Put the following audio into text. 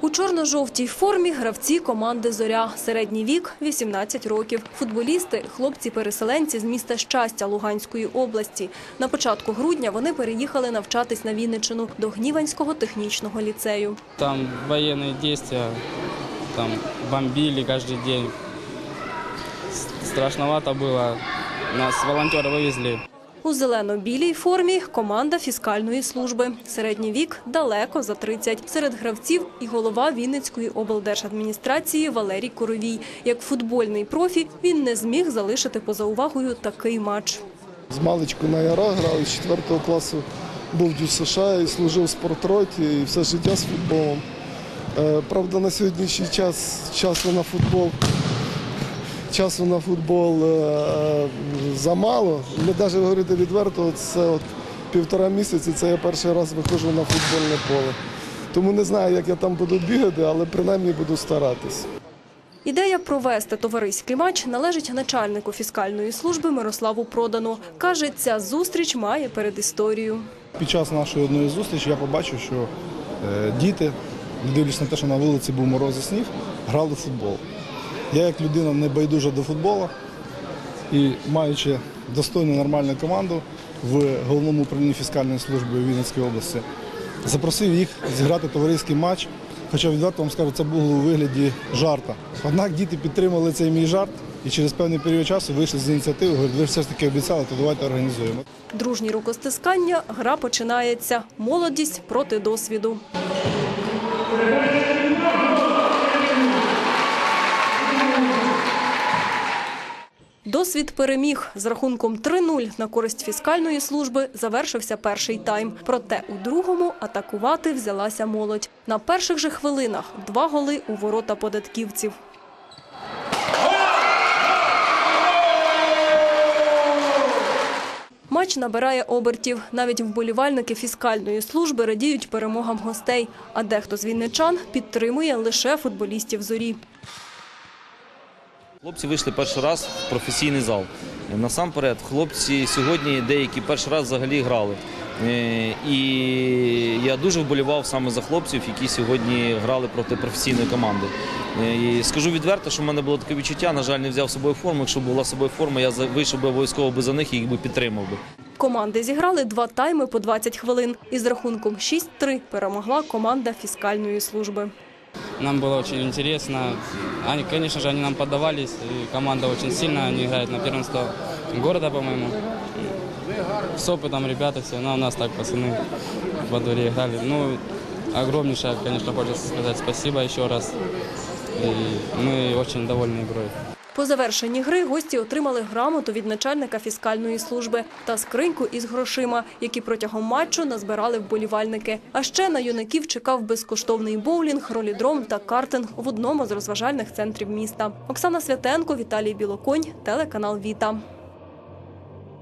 У чорно-жовтій формі гравці команди «Зоря». Середній вік – 18 років. Футболісти – хлопці-переселенці з міста Щастя Луганської області. На початку грудня вони переїхали навчатись на Вінниччину до Гніванського технічного ліцею. Там военные действия, там бомбили каждый день. С- Страшновато было. Нас волонтеры вывезли. У зелено-білій формі – команда фіскальної служби. Середній вік – далеко за 30. Серед гравців і голова Вінницької облдержадміністрації Валерій Коровій. Як футбольний профі, він не зміг залишити поза увагою такий матч. З маличку на Яра грав, з 4 класу був в США і служив в спортроті і все життя з футболом. Е, Правда, на сьогоднішній час часу на футбол, часу на футбол е, замало. Ми навіть говорити відверто, це от півтора місяці, це я перший раз виходжу на футбольне поле. Тому не знаю, як я там буду бігати, але принаймні буду старатись. Ідея провести товариський матч належить начальнику фіскальної служби Мирославу Продану. Каже, ця зустріч має передісторію. Під час нашої одної зустрічі я побачив, що е, діти, не дивлячись на те, що на вулиці був мороз і сніг, грали в футбол. Я як людина не байдужа до футболу і маючи достойну нормальну команду в головному управлінні фіскальної служби Вінницької області, запросив їх зіграти товариський матч. Хоча відверто вам скажу, це було у вигляді жарта. Однак діти підтримали цей мій жарт і через певний період часу вийшли з ініціативи, говорять, ви все ж таки обіцяли, то давайте організуємо. Дружні рукостискання, гра починається. Молодість проти досвіду. Досвід переміг. З рахунком 3-0 на користь фіскальної служби завершився перший тайм. Проте у другому атакувати взялася молодь. На перших же хвилинах два голи у ворота податківців. Матч набирає обертів. Навіть вболівальники фіскальної служби радіють перемогам гостей, а дехто з вінничан підтримує лише футболістів зорі. Хлопці вийшли перший раз в професійний зал. Насамперед, хлопці сьогодні деякі перший раз взагалі грали. Е, І я дуже вболівав саме за хлопців, які сьогодні грали проти професійної команди. Е, І скажу відверто, що в мене було таке відчуття. На жаль, не взяв з собою форму. Якщо була з собою форма, я вийшов би обов'язково за них і їх би підтримав би. Команди зіграли два тайми по 20 хвилин. Із рахунком 6-3 перемогла команда фіскальної служби. Нам было очень интересно. Они, конечно же, они нам поддавались. И команда очень сильная. Они играют на первенство города, по-моему. С опытом ребята все. А у нас так пацаны во дворе играли. Ну, огромнейшее, конечно, хочется сказать спасибо еще раз. И мы очень довольны игрой. По завершенні гри гості отримали грамоту від начальника фіскальної служби та скриньку із грошима, які протягом матчу назбирали вболівальники. А ще на юнаків чекав безкоштовний боулінг, ролідром та картинг в одному з розважальних центрів міста. Оксана Святенко, Віталій Білоконь, телеканал Віта.